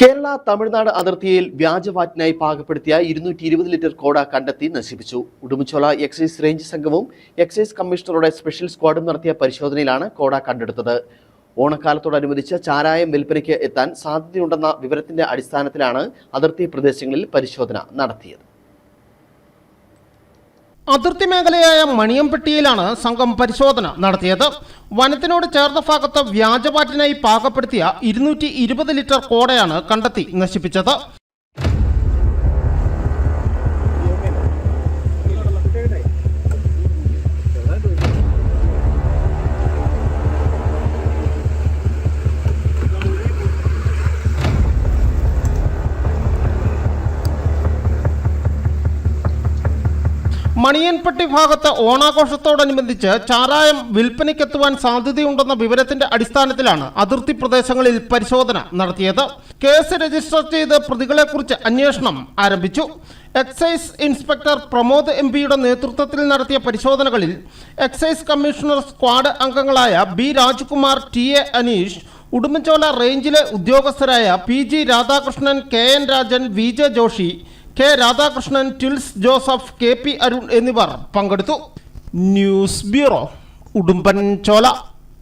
കേരള തമിഴ്നാട് അതിർത്തിയിൽ വ്യാജവാറ്റിനായി പാകപ്പെടുത്തിയ ഇരുന്നൂറ്റി ഇരുപത് ലിറ്റർ കോട കണ്ടെത്തി നശിപ്പിച്ചു. ഉടുമ്പുചോല എക്സൈസ് റേഞ്ച് സംഘവും എക്സൈസ് കമ്മീഷണറുടെ സ്പെഷ്യൽ സ്ക്വാഡും നടത്തിയ പരിശോധനയിലാണ് കോട കണ്ടെടുത്തത്. ഓണക്കാലത്തോടനുബന്ധിച്ച് ചാരായം വിൽപ്പനയ്ക്ക് എത്താൻ സാധ്യതയുണ്ടെന്ന വിവരത്തിന്റെ അടിസ്ഥാനത്തിലാണ് അതിർത്തി പ്രദേശങ്ങളിൽ പരിശോധന നടത്തിയത്. അതിർത്തി മേഖലയായ മണിയംപെട്ടിയിലാണ് സംഘം പരിശോധന നടത്തിയത്. വനത്തിനോട് ചേർന്ന ഭാഗത്ത് വ്യാജപാറ്റിനായി പാകപ്പെടുത്തിയ ഇരുന്നൂറ്റി ലിറ്റർ കോടയാണ് കണ്ടെത്തി നശിപ്പിച്ചത്. മണിയൻപട്ടി ഭാഗത്ത് ഓണാഘോഷത്തോടനുബന്ധിച്ച് ചാരായം വിൽപ്പനയ്ക്കെത്തുവാൻ സാധ്യതയുണ്ടെന്ന വിവരത്തിന്റെ അടിസ്ഥാനത്തിലാണ് അതിർത്തി പ്രദേശങ്ങളിൽ പരിശോധന നടത്തിയത്. കേസ് രജിസ്റ്റർ ചെയ്ത് പ്രതികളെക്കുറിച്ച് അന്വേഷണം ആരംഭിച്ചു. എക്സൈസ് ഇൻസ്പെക്ടർ പ്രമോദ് എം പിയുടെ നേതൃത്വത്തിൽ നടത്തിയ പരിശോധനകളിൽ എക്സൈസ് കമ്മീഷണർ സ്ക്വാഡ് അംഗങ്ങളായ B Rajkumar T A Aneesh Udumbanchola റേഞ്ചിലെ ഉദ്യോഗസ്ഥരായ P G Radhakrishnan K N Rajan V J Joshy K Radhakrishnan Tils Joseph K P Arun എന്നിവർ പങ്കെടുത്തു. News bureau Udumbanchola.